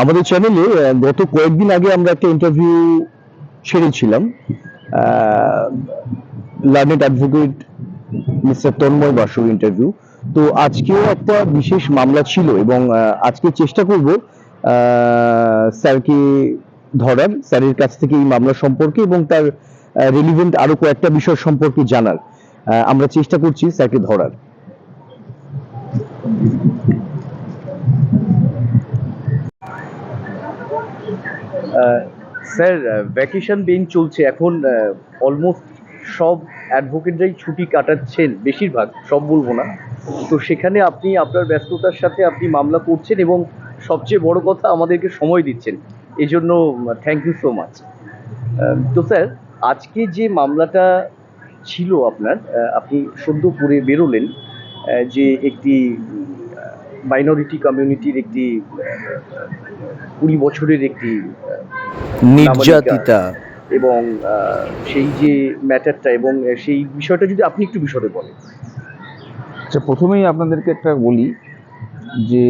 আমাদের চ্যানেলে গত কয়েকদিন আগে আমরা একটা ইন্টারভিউ ছেড়েছিলাম লার্নেড অ্যাডভোকেট মিস্টার তন্ময় বাসুর ইন্টারভিউ তো আজকেও একটা বিশেষ মামলা ছিল এবং আজকে চেষ্টা করব স্যারকে ধরার, স্যারের কাছ থেকে এই মামলা সম্পর্কে এবং তার রিলিভেন্ট আরও কয়েকটা বিষয় সম্পর্কে জানার। আমরা চেষ্টা করছি স্যারকে ধরার। স্যার ভ্যাকেশন বেঞ্চ চলছে। এখন অলমোস্ট সব অ্যাডভোকেটরাই ছুটি কাটাচ্ছেন, বেশিরভাগ, সব বলব না। তো সেখানে আপনি আপনার ব্যস্ততার সাথে আপনি মামলা করছেন এবং সবচেয়ে বড় কথা, আমাদেরকে সময় দিচ্ছেন। এই জন্য থ্যাংক ইউ সো মাচ তো স্যার, আজকে যে মামলাটা ছিল আপনার আপনি সদ্য বেরোলেন যে একটি মাইনরিটি কমিউনিটির একটি কুড়ি বছরের একটি নির্যাতিতা। এবং সেই যে ম্যাটারটা এবং সেই বিষয়টা যদি আপনি একটু বিষয়ে বলেন। আচ্ছা প্রথমেই আপনাদেরকে একটা বলি যে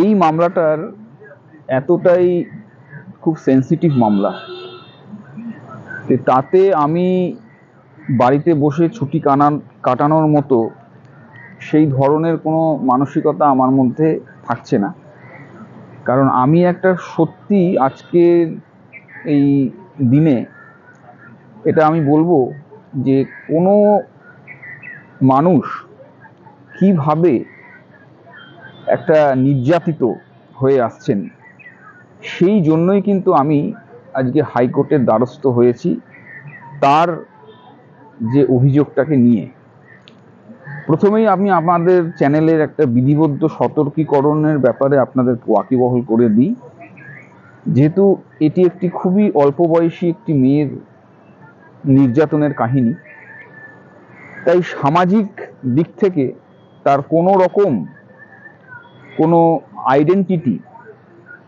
এই মামলাটার এতটাই খুব সেনসিটিভ মামলা তাতে আমি বাড়িতে বসে ছুটি কানান কাটানোর মতো সেই ধরনের কোনো মানসিকতা আমার মধ্যে থাকছে না। কারণ আমি একটা সত্যি আজকের এই দিনে এটা আমি বলব যে কোনো মানুষ কীভাবে একটা নির্যাতিত হয়ে আসছেন, সেই জন্যই কিন্তু আমি আজকে হাইকোর্টের দ্বারস্থ হয়েছি। তার যে অভিযোগটাকে নিয়ে প্রথমেই আমি আমাদের চ্যানেলের একটা বিধিবদ্ধ সতর্কীকরণের ব্যাপারে আপনাদের ওয়াকিবহল করে দিই। যেহেতু এটি একটি খুবই অল্প বয়সী একটি মেয়ের নির্যাতনের কাহিনী, তাই সামাজিক দিক থেকে তার কোনো রকম কোনো আইডেন্টিটি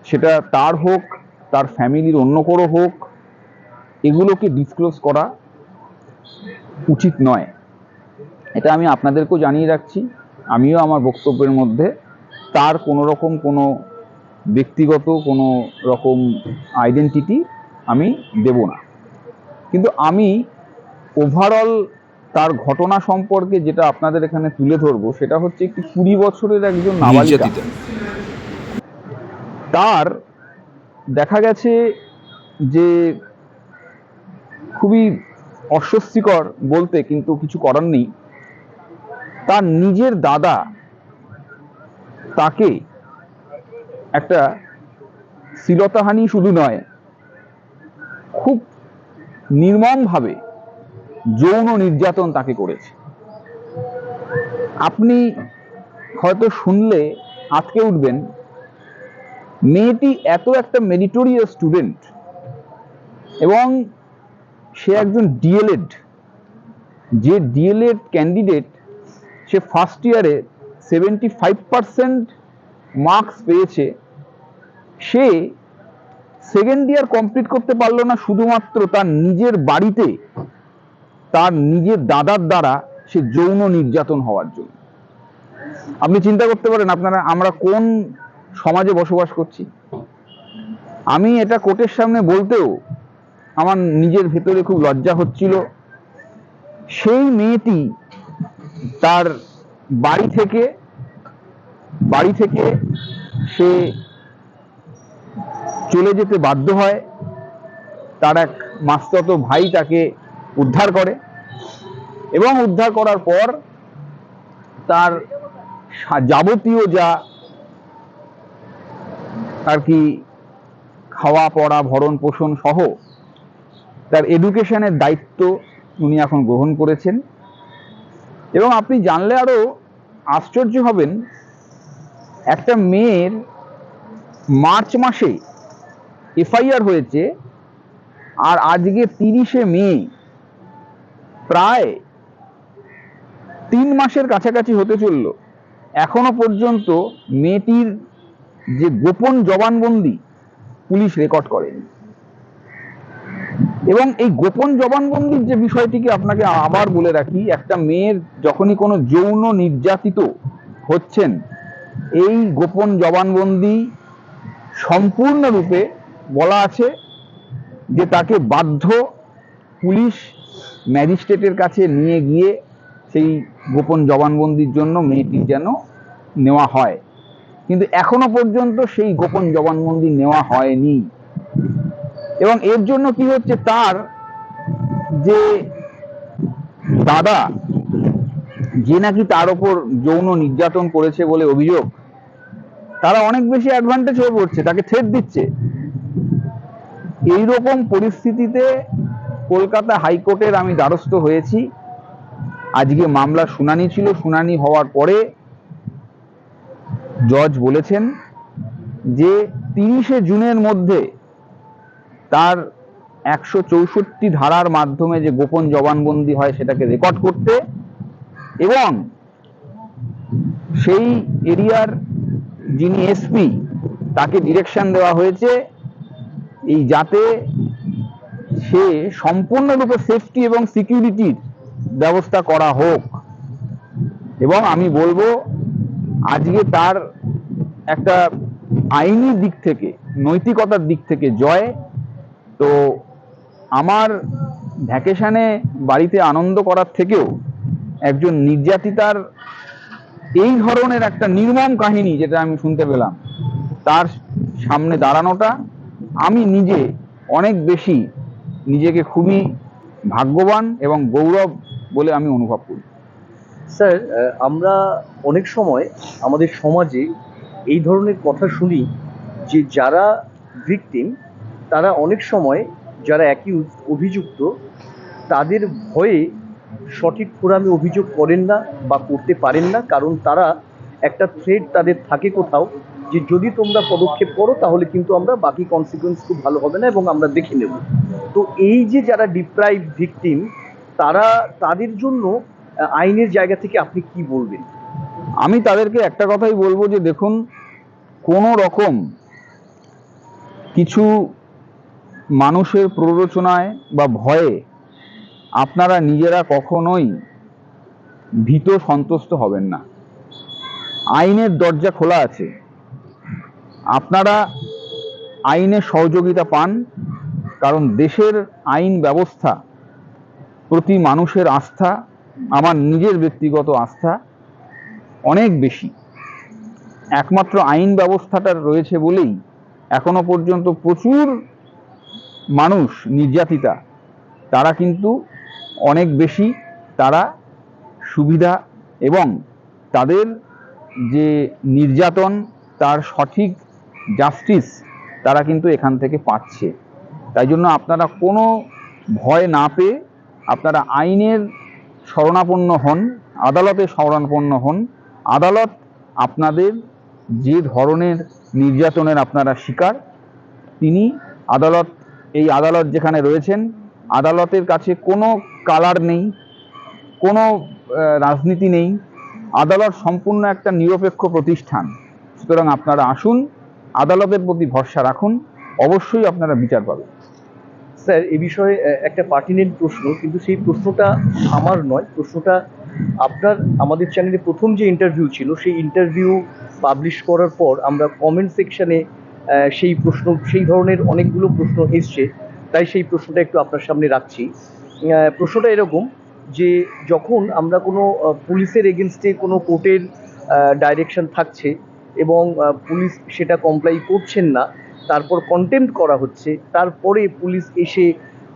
সেটা তার হোক, তার ফ্যামিলির অন্য কোনো হোক, এগুলোকে ডিসক্লোজ করা উচিত নয়। এটা আমি আপনাদেরকেও জানিয়ে রাখছি। আমিও আমার বক্তব্যের মধ্যে তার কোনো রকম কোনো ব্যক্তিগত কোনো রকম আইডেন্টিটি আমি দেব না। কিন্তু আমি ওভারঅল তার ঘটনা সম্পর্কে যেটা আপনাদের এখানে তুলে ধরবো সেটা হচ্ছে একটি কুড়ি বছরের একজন নাবালিকা। তার দেখা গেছে যে খুবই অস্বস্তিকর বলতে কিন্তু কিছু করার নেই। তার নিজের দাদা তাকে একটা শ্লীলতাহানি শুধু নয়, খুব নির্মমভাবে যৌন নির্যাতন তাকে করেছে। আপনি হয়তো শুনলে আটকে উঠবেন, মেয়েটি এত একটা মেরিটোরিয়াস স্টুডেন্ট এবং সে একজন ডিএলএড যে ডিএলএড ক্যান্ডিডেট সে ফার্স্ট ইয়ারে সেভেন্টি ফাইভ পার্সেন্ট মার্কস পেয়েছে। সে সেকেন্ড ইয়ার কমপ্লিট করতে পারল না, শুধুমাত্র তার নিজের বাড়িতে তার নিজের দাদার দ্বারা সে যৌন নির্যাতন হওয়ার জন্য। আপনি চিন্তা করতে পারেন, আপনারা, আমরা কোন সমাজে বসবাস করছি? আমি এটা কোর্টের সামনে বলতেও আমার নিজের ভেতরে খুব লজ্জা হচ্ছিল। সেই মেয়েটি তার বাড়ি থেকে বাড়ি থেকে সে চলে যেতে বাধ্য হয়। তার এক মাস্তত ভাই তাকে উদ্ধার করে এবং উদ্ধার করার পর তার যাবতীয় যা আর কি খাওয়া, পড়া, ভরণ, পোষণ সহ তার এডুকেশনের দায়িত্ব উনি এখন গ্রহণ করেছেন। এবং আপনি জানলে আরও আশ্চর্য হবেন, একটা মেয়ের মার্চ মাসে এফআইআর হয়েছে আর আজকে তিরিশে মে প্রায় তিন মাসের কাছাকাছি হতে চলল। এখনও পর্যন্ত মেয়েটির যে গোপন জবানবন্দি পুলিশ রেকর্ড করেনি। এবং এই গোপন জবানবন্দির যে বিষয়টিকে আপনাকে আবার বলে রাখি, একটা মেয়ের যখনই কোনো যৌন নির্যাতিত হচ্ছেন, এই গোপন জবানবন্দি সম্পূর্ণরূপে বলা আছে যে তাকে বাধ্য পুলিশ ম্যাজিস্ট্রেটের কাছে নিয়ে গিয়ে সেই গোপন জবানবন্দির জন্য মেয়েটির যেন নেওয়া হয়। কিন্তু এখনও পর্যন্ত সেই গোপন জবানবন্দি নেওয়া হয়নি। এবং এর জন্য কি হচ্ছে তার যে দাদা, যে নাকি তার ওপর যৌন নির্যাতন করেছে বলে অভিযোগ, তারা অনেক বেশি অ্যাডভান্টেজ হয়ে পড়ছে, তাকে থ্রেট দিচ্ছে। এইরকম পরিস্থিতিতে কলকাতা হাইকোর্টের আমি দ্বারস্থ হয়েছি। আজকে মামলা শুনানি ছিল, শুনানি হওয়ার পরে জজ বলেছেন যে তিরিশে জুনের মধ্যে তার একশো চৌষট্টি ধারার মাধ্যমে যে গোপন জবানবন্দি হয় সেটাকে রেকর্ড করতে এবং সেই এরিয়ার যিনি এসপি, তাকে ডিরেকশন দেওয়া হয়েছে। এই যাতে সে সম্পূর্ণরূপে সেফটি এবং সিকিউরিটির ব্যবস্থা করা হোক। এবং আমি বলব, আজকে তার একটা আইনি দিক থেকে, নৈতিকতার দিক থেকে জয় তো আমার ভ্যাকেশানে বাড়িতে আনন্দ করার থেকেও একজন নির্যাতিতার এই ধরনের একটা নির্মম কাহিনী যেটা আমি শুনতে পেলাম, তার সামনে দাঁড়ানোটা আমি নিজে অনেক বেশি নিজেকে খুবই ভাগ্যবান এবং গৌরব বলে আমি অনুভব করি। স্যার আমরা অনেক সময় আমাদের সমাজে এই ধরনের কথা শুনি যে যারা ভিকটিম তারা অনেক সময় যারা অ্যাকিউজ অভিযুক্ত, তাদের ভয়ে সঠিক ফোরামে অভিযোগ করেন না বা করতে পারেন না, কারণ তারা একটা থ্রেড তাদের থাকে কোথাও যে যদি তোমরা পদক্ষেপ করো, তাহলে কিন্তু আমরা বাকি কনসিকুয়েন্স খুব ভালো হবে না এবং আমরা দেখে নেব। তো এই যে যারা ডিপ্রাইভ ভিকটিম তারা, তাদের জন্য আইনের জায়গা থেকে আপনি কি বলবেন? আমি তাদেরকে একটা কথাই বলব যে দেখুন, কোনো রকম কিছু মানুষের প্ররোচনায় বা ভয়ে আপনারা নিজেরা কখনোই ভীত সন্তুষ্ট হবেন না। আইনের দরজা খোলা আছে। আপনারা আইনের সহযোগিতা পান, কারণ দেশের আইন ব্যবস্থা প্রতি মানুষের আস্থা, আমার নিজের ব্যক্তিগত আস্থা, অনেক বেশি। একমাত্র আইন ব্যবস্থাটা রয়েছে বলেই এখনও পর্যন্ত প্রচুর মানুষ, নির্যাতিতা, তারা কিন্তু অনেক বেশি তারা সুবিধা এবং তাদের যে নির্যাতন, তার সঠিক জাস্টিস তারা কিন্তু এখান থেকে পাচ্ছে। তাই জন্য আপনারা কোনো ভয় না পেয়ে আপনারা আইনের শরণাপন্ন হন, আদালতে শরণাপন্ন হন। আদালত আপনাদের যে ধরনের নির্যাতনের আপনারা শিকার, তিনি আদালত এই আদালত যেখানে রয়েছেন, আদালতের কাছে কোনো কালার নেই, কোনো রাজনীতি নেই। আদালত সম্পূর্ণ একটা নিরপেক্ষ প্রতিষ্ঠান। সুতরাং আপনারা আসুন, আদালতের প্রতি ভরসা রাখুন, অবশ্যই আপনারা বিচার পাবেন। স্যার, এ বিষয়ে একটা পার্টিনেন্ট প্রশ্ন, কিন্তু সেই প্রশ্নটা আমার নয়। প্রশ্নটা আপনার, আমাদের চ্যানেলে প্রথম যে ইন্টারভিউ ছিল, সেই ইন্টারভিউ পাবলিশ করার পর আমরা কমেন্ট সেকশনে সেই প্রশ্ন, সেই ধরনের অনেকগুলো প্রশ্ন এসছে। তাই সেই প্রশ্নটা একটু আপনার সামনে রাখছি। প্রশ্নটা এরকম যে, যখন আমরা কোনো পুলিশের এগেনস্টে কোনো কোর্টের ডাইরেকশন থাকছে এবং পুলিশ সেটা কমপ্লাই করছেন না, তারপর কন্টেম্প করা হচ্ছে, তারপরে পুলিশ এসে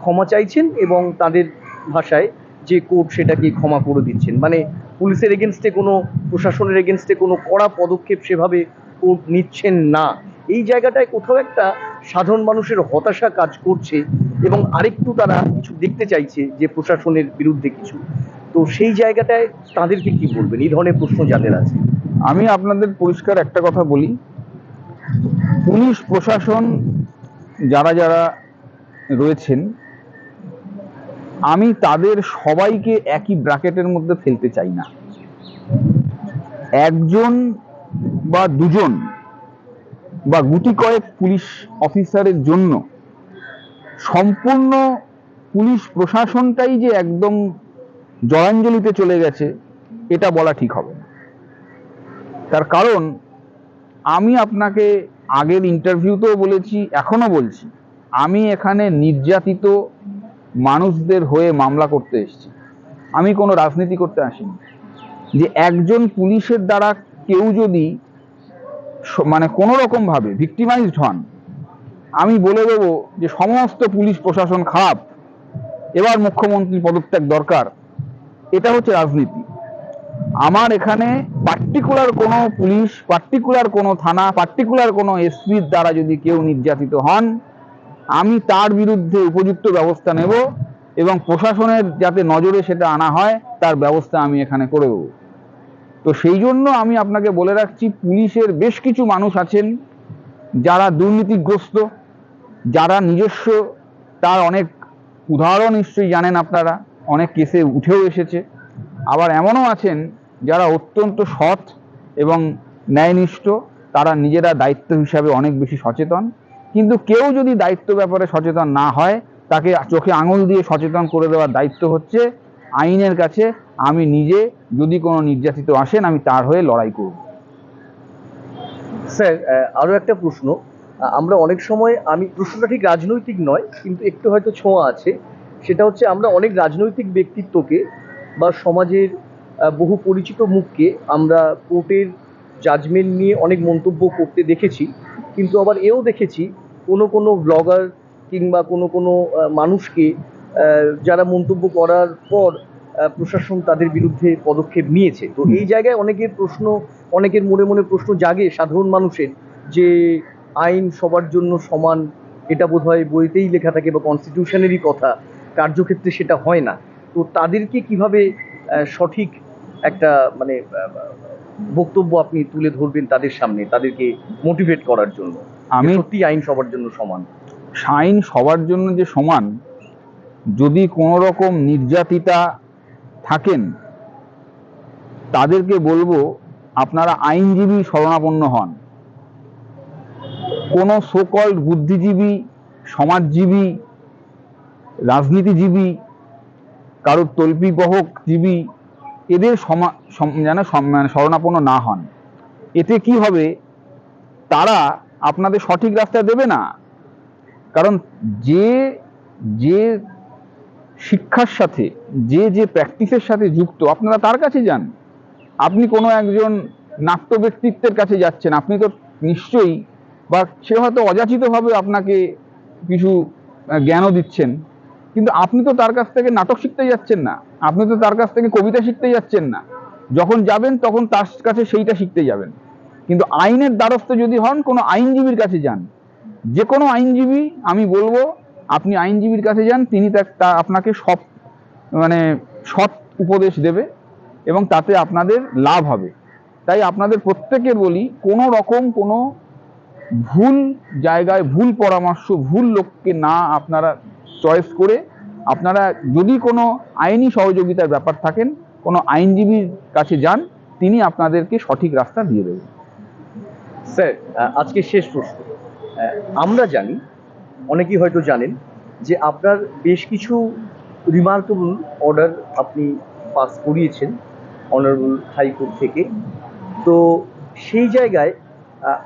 ক্ষমা চাইছেন এবং তাদের ভাষায় যে কোর্ট সেটাকে ক্ষমা করে দিচ্ছেন। মানে পুলিশের এগেনস্টে কোনো, প্রশাসনের এগেনস্টে কোনো কড়া পদক্ষেপ সেভাবে কোর্ট নিচ্ছেন না। এই জায়গাটায় কোথাও একটা সাধারণ মানুষের হতাশা কাজ করছে এবং আরেকটু তারা কিছু দেখতে চাইছে যে প্রশাসনের বিরুদ্ধে কিছু। তো সেই জায়গাটায় তাদেরকে কি বলবেন? এই ধরনের প্রশ্ন যাদের আছে। আমি আপনাদের পরিষ্কার একটা কথা বলি। পুলিশ প্রশাসন যারা যারা রয়েছেন, আমি তাদের সবাইকে একই ব্র্যাকেটের মধ্যে ফেলতে চাই না। একজন বা দুজন বা গুটি কয়েক পুলিশ অফিসারের জন্য সম্পূর্ণ পুলিশ প্রশাসনটাই যে একদম জলাঞ্জলিতে চলে গেছে, এটা বলা ঠিক হবে তার কারণ, আমি আপনাকে আগের ইন্টারভিউতেও বলেছি, এখনও বলছি, আমি এখানে নির্যাতিত মানুষদের হয়ে মামলা করতে এসেছি। আমি কোনো রাজনীতি করতে আসিনি। যে একজন পুলিশের দ্বারা কেউ যদি মানে কোনো রকমভাবে ভিক্টিমাইজড হন। আমি বলে দেবো যে সমস্ত পুলিশ প্রশাসন খারাপ, এবার মুখ্যমন্ত্রী পদত্যাগ দরকার, এটা হচ্ছে রাজনীতি। আমার এখানে পার্টিকুলার কোনো পুলিশ পার্টিকুলার কোনো থানা পার্টিকুলার কোনো এসপির দ্বারা যদি কেউ নির্যাতিত হন, আমি তার বিরুদ্ধে উপযুক্ত ব্যবস্থা নেব এবং প্রশাসনের যাতে নজরে সেটা আনা হয়, তার ব্যবস্থা আমি এখানে করে দেবো। তো সেই জন্য আমি আপনাকে বলে রাখছি, পুলিশের বেশ কিছু মানুষ আছেন যারা দুর্নীতিগ্রস্ত, যারা নিজস্ব, তার অনেক উদাহরণ নিশ্চয়ই জানেন আপনারা, অনেক কেসে উঠেও এসেছে। আবার এমনও আছেন যারা অত্যন্ত সৎ এবং ন্যায়নিষ্ঠ, তারা নিজেরা দায়িত্ব হিসাবে অনেক বেশি সচেতন। কিন্তু কেউ যদি দায়িত্ব ব্যাপারে সচেতন না হয়, তাকে চোখে আঙুল দিয়ে সচেতন করে দেওয়ার দায়িত্ব হচ্ছে আইনের কাছে আমি নিজে যদি কোনো নির্যাতিত আসেন, আমি তার হয়ে লড়াই করব। স্যার আরও একটা প্রশ্ন। আমরা অনেক সময়, আমি প্রশ্নটা ঠিক রাজনৈতিক নয়, কিন্তু একটু হয়তো ছোঁয়া আছে। সেটা হচ্ছে, আমরা অনেক রাজনৈতিক ব্যক্তিত্বকে বা সমাজের বহু পরিচিত মুখকে আমরা কোর্টের জাজমেন্ট নিয়ে অনেক মন্তব্য করতে দেখেছি, কিন্তু আবার এও দেখেছি, কোনো কোনো ব্লগার কিংবা কোনো কোনো মানুষকে যারা মন্তব্য করার পর প্রশাসন তাদের বিরুদ্ধে পদক্ষেপ নিয়েছে। তো এই জায়গায় অনেকের প্রশ্ন অনেকের মনে মনে প্রশ্ন জাগে সাধারণ মানুষের যে আইন সবার জন্য সমান এটা বোধহয় বইতেই লেখা থাকে বা কনস্টিটিউশনেরই কথা কার্যক্ষেত্রে সেটা হয় না। তো তাদেরকে কীভাবে সঠিক একটা মানে বক্তব্য আপনি তুলে ধরবেন তাদের সামনে তাদেরকে মোটিভেট করার জন্য? আমি সত্যি আইন সবার জন্য সমান। আইন সবার জন্য যে সমান যদি কোনো রকম নির্যাতিতা থাকেন, তাদেরকে বলব আপনারা আইনজীবী শরণাপন্ন হন। কোনো সোকল্ড বুদ্ধিজীবী, সমাজজীবী, রাজনীতিজীবী, কারোর তল্পিবহক জীবী এদের সমা যেন মানে শরণাপন্ন না হন। এতে কি হবে? তারা আপনাদের সঠিক রাস্তা দেবে না। কারণ যে যে শিক্ষার সাথে, যে যে প্র্যাকটিসের সাথে যুক্ত, আপনারা তার কাছে যান। আপনি কোনো একজন নাট্য ব্যক্তিত্বের কাছে যাচ্ছেন, আপনি তো নিশ্চয়ই, বা সে হয়তো অযাচিতভাবে আপনাকে কিছু জ্ঞানও দিচ্ছেন, কিন্তু আপনি তো তার কাছ থেকে নাটক শিখতে যাচ্ছেন না, আপনি তো তার কাছ থেকে কবিতা শিখতে যাচ্ছেন না। যখন যাবেন, তখন তার কাছে সেইটা শিখতে যাবেন। কিন্তু আইনের দ্বারস্থ যদি হন, কোনো আইনজীবীর কাছে যান। যে কোনো আইনজীবী, আমি বলব আপনি আইনজীবীর কাছে যান, তিনি তা- আপনাকে সব মানে সৎ উপদেশ দেবে এবং তাতে আপনাদের লাভ হবে। তাই আপনাদের প্রত্যেকের বলি, কোনো রকম কোনো ভুল জায়গায়, ভুল পরামর্শ, ভুল লোককে না আপনারা চয়েস করে আপনারা যদি কোনো আইনি সহযোগিতার ব্যাপার থাকেন, কোনো আইনজীবীর কাছে যান, তিনি আপনাদেরকে সঠিক রাস্তা দিয়ে দেবেন। স্যার আজকে শেষ প্রশ্ন। আমরা জানি অনেকেই হয়তো জানেন যে আপনার বেশ কিছু রিমার্কেবল অর্ডার আপনি পাস করিয়েছেন অনারেবল হাইকোর্ট থেকে। তো সেই জায়গায়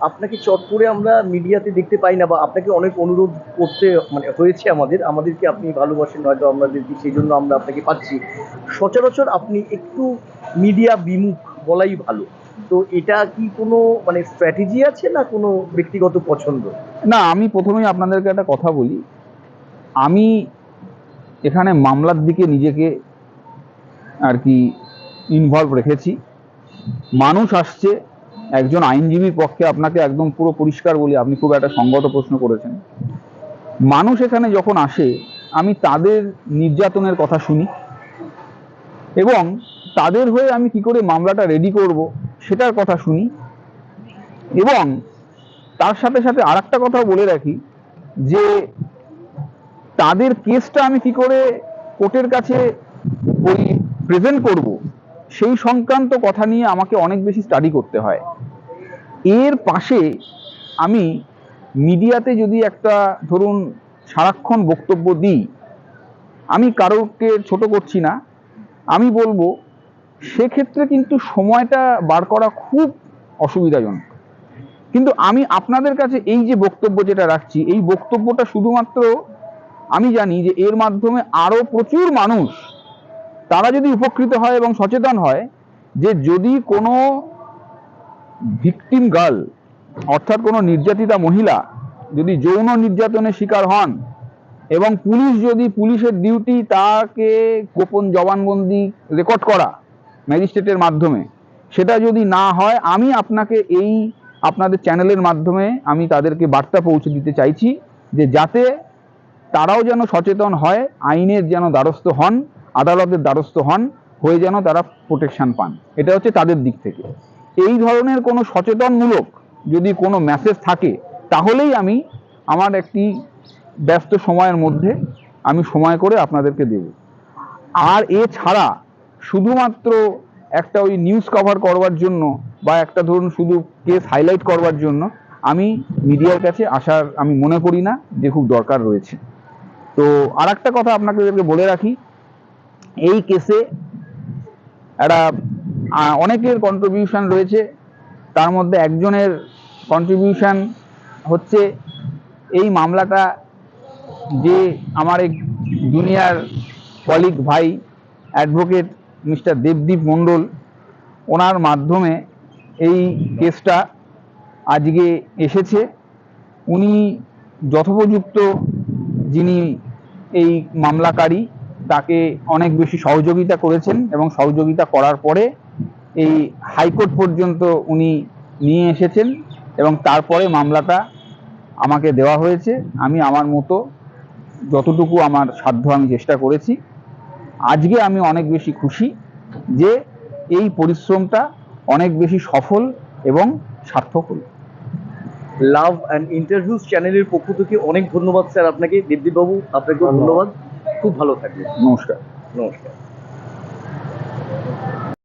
আপনাকে চট করে আমরা মিডিয়াতে দেখতে পাই না বা আপনাকে অনেক অনুরোধ করতে মানে হয়েছে আমাদের, আমাদেরকে আপনি ভালোবাসেন হয়তো আমাদেরকে সেই জন্য আমরা আপনাকে পাচ্ছি। সচরাচর আপনি একটু মিডিয়া বিমুখ বলাই ভালো। তো এটা কি কোনো মানে স্ট্র্যাটেজি আছে না কোনো ব্যক্তিগত পছন্দ? না, আমি প্রথমেই আপনাদেরকে একটা কথা বলি। আমি এখানে মামলার দিকে নিজেকে আর কি ইনভলভ রেখেছি। মানুষ আসছে, একজন আইনজীবীর পক্ষে আপনাকে একদম পুরো পরিষ্কার বলি, আপনি খুব একটা সঙ্গত প্রশ্ন করেছেন। মানুষ এখানে যখন আসে, আমি তাদের নির্যাতনের কথা শুনি এবং তাদের হয়ে আমি কি করে মামলাটা রেডি করব, সেটার কথা শুনি। এবং তার সাথে সাথে আর একটা কথাও বলে রাখি, যে তাদের কেসটা আমি কি করে কোর্টের কাছে ওই প্রেজেন্ট করব, সেই সংক্রান্ত কথা নিয়ে আমাকে অনেক বেশি স্টাডি করতে হয়। এর পাশে আমি মিডিয়াতে যদি একটা ধরুন সারাক্ষণ বক্তব্য দিই, আমি কারোকে ছোট করছি না, আমি বলব সেক্ষেত্রে কিন্তু সময়টা বার করা খুব অসুবিধাজনক। কিন্তু আমি আপনাদের কাছে এই যে বক্তব্য যেটা রাখছি, এই বক্তব্যটা শুধুমাত্র আমি জানি যে এর মাধ্যমে আরও প্রচুর মানুষ তারা যদি উপকৃত হয় এবং সচেতন হয় যে যদি কোনো ভিকটিম গার্ল অর্থাৎ কোনো নির্যাতিতা মহিলা যদি যৌন নির্যাতনের শিকার হন এবং পুলিশ যদি পুলিশের ডিউটি তাকে গোপন জবানবন্দি রেকর্ড করা ম্যাজিস্ট্রেটের মাধ্যমে। সেটা যদি না হয়, আমি আপনাকে এই আপনাদের চ্যানেলের মাধ্যমে আমি তাদেরকে বার্তা পৌঁছে দিতে চাইছি যে যাতে তারাও যেন সচেতন হয়, আইনের যেন দ্বারস্থ হন, আদালতের দ্বারস্থ হন, হয়ে যেন তারা প্রোটেকশন পান। এটা হচ্ছে তাদের দিক থেকে। এই ধরনের কোনো সচেতনমূলক যদি কোনো মেসেজ থাকে, তাহলেই আমি আমার একটি ব্যস্ত সময়ের মধ্যে আমি সময় করে আপনাদেরকে দেব। আর এছাড়া শুধুমাত্র একটা ওই নিউজ কভার করবার জন্য বা একটা ধরুন শুধু কেস হাইলাইট করবার জন্য আমি মিডিয়ার কাছে আসার আমি মনে করি না যে খুব দরকার রয়েছে। তো আর একটা কথা আপনাদেরকে বলে রাখি, এই কেসে একটা অনেকের কন্ট্রিবিউশন রয়েছে, তার মধ্যে একজনের কন্ট্রিবিউশন হচ্ছে এই মামলাটা যে আমার এক জুনিয়র কলিগ ভাই অ্যাডভোকেট মিস্টার দেবদীপ মণ্ডল, ওনার মাধ্যমে এই কেসটা আজকে এসেছে। উনি যথোপযুক্ত যিনি এই মামলাকারী, তাকে অনেক বেশি সহযোগিতা করেছেন এবং সহযোগিতা করার পরে এই হাইকোর্ট পর্যন্ত উনি নিয়ে এসেছেন এবং তারপরে মামলাটা আমাকে দেওয়া হয়েছে। আমি আমার মতো যতটুকু আমার সাধ্য আমি চেষ্টা করেছি। আজকে আমি অনেক বেশি খুশি যে এই পরিশ্রমটা অনেক বেশি সফল এবং সার্থক হল লাভ অ্যান্ড ইন্টারভিউজ চ্যানেলের পক্ষ থেকে অনেক ধন্যবাদ স্যার আপনাকে। দেবদীপবাবু আপনাকেও ধন্যবাদ। খুব ভালো থাকবেন। নমস্কার। নমস্কার।